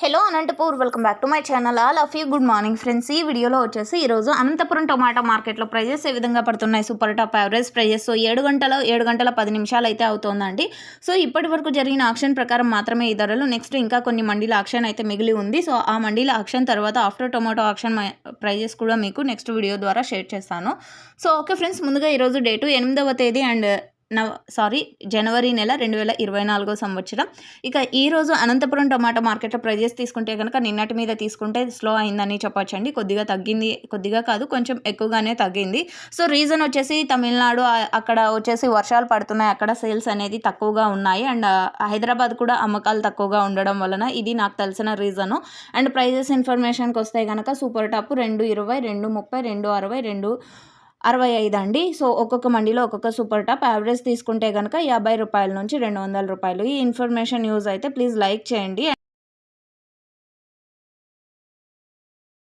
Hello Anantapur welcome back to my channel. All of you good morning friends. ఈ వీడియోలో వచ్చేసి ఈరోజు Anantapuram tomato మార్కెట్లో ప్రైజెస్ ఏ విధంగా పడుతున్నాయి? Super top average prices. So ఏడు గంటల ఏడు గంటల పది నిమిషాలు అయితే అవుతోందండి. సో ఇప్పటి వరకు జరిగిన ఆక్షన్ ప్రకారం మాత్రమే ఈ ధరలు. నెక్స్ట్ ఇంకా కొన్ని మండీల ఆక్షన్ అయితే మిగిలి ఉంది. సో ఆ మండీల ఆక్షన్ తర్వాత ఆఫ్టర్ టొమాటో ఆక్షన్ ప్రైజెస్ కూడా మీకు నెక్స్ట్ వీడియో ద్వారా షేర్ చేస్తాను. సో ఓకే ఫ్రెండ్స్ ముందుగా ఈరోజు డేటు ఎనిమిదవ తేదీ అండ్ నవ సారీ జనవరి నెల రెండు వేల ఇరవై నాలుగో సంవత్సరం. ఇక ఈరోజు అనంతపురం టమాటా మార్కెట్లో ప్రైజెస్ తీసుకుంటే కనుక నిన్నటి మీద తీసుకుంటే స్లో అయిందని చెప్పొచ్చండి. కొద్దిగా తగ్గింది కొద్దిగా కాదు కొంచెం ఎక్కువగానే తగ్గింది. సో రీజన్ వచ్చేసి తమిళనాడు అక్కడ వచ్చేసి వర్షాలు పడుతున్నాయి. అక్కడ సేల్స్ అనేది తక్కువగా ఉన్నాయి. అండ్ హైదరాబాద్ కూడా అమ్మకాలు తక్కువగా ఉండడం వలన ఇది నాకు తెలిసిన రీజను. అండ్ ప్రైజెస్ ఇన్ఫర్మేషన్కి వస్తే కనుక సూపర్ టాప్ రెండు ఇరవై రెండు ముప్పై రెండు అరవై రెండు అరవై ఐదు అండి. సో ఒక్కొక్క మండీలో ఒక్కొక్క సూపర్ టాప్. యావరేజ్ తీసుకుంటే కనుక యాభై రూపాయల నుంచి రెండు వందల రూపాయలు. ఈ ఇన్ఫర్మేషన్ యూజ్ అయితే ప్లీజ్ లైక్ చేయండి.